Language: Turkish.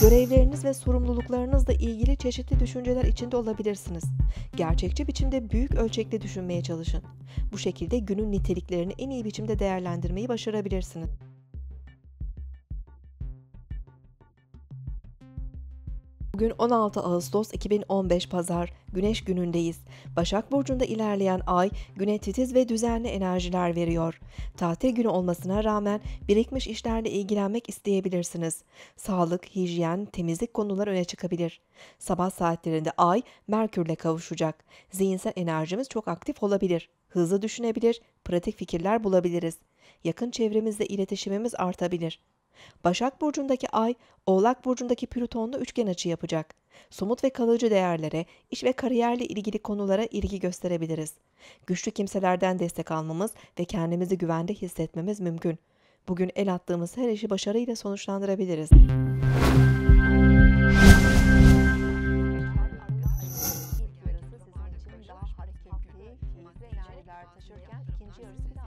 Görevleriniz ve sorumluluklarınızla ilgili çeşitli düşünceler içinde olabilirsiniz. Gerçekçi biçimde büyük ölçekli düşünmeye çalışın. Bu şekilde günün niteliklerini en iyi biçimde değerlendirmeyi başarabilirsiniz. Bugün 16 Ağustos 2015 Pazar, Güneş günündeyiz. Başak Burcu'nda ilerleyen ay, güne titiz ve düzenli enerjiler veriyor. Tatil günü olmasına rağmen birikmiş işlerle ilgilenmek isteyebilirsiniz. Sağlık, hijyen, temizlik konular öne çıkabilir. Sabah saatlerinde ay, Merkürle kavuşacak. Zihinsel enerjimiz çok aktif olabilir. Hızlı düşünebilir, pratik fikirler bulabiliriz. Yakın çevremizle iletişimimiz artabilir. Başak Burcu'ndaki Ay, Oğlak Burcu'ndaki Plüton'la üçgen açı yapacak. Somut ve kalıcı değerlere, iş ve kariyerle ilgili konulara ilgi gösterebiliriz. Güçlü kimselerden destek almamız ve kendimizi güvende hissetmemiz mümkün. Bugün el attığımız her işi başarıyla sonuçlandırabiliriz.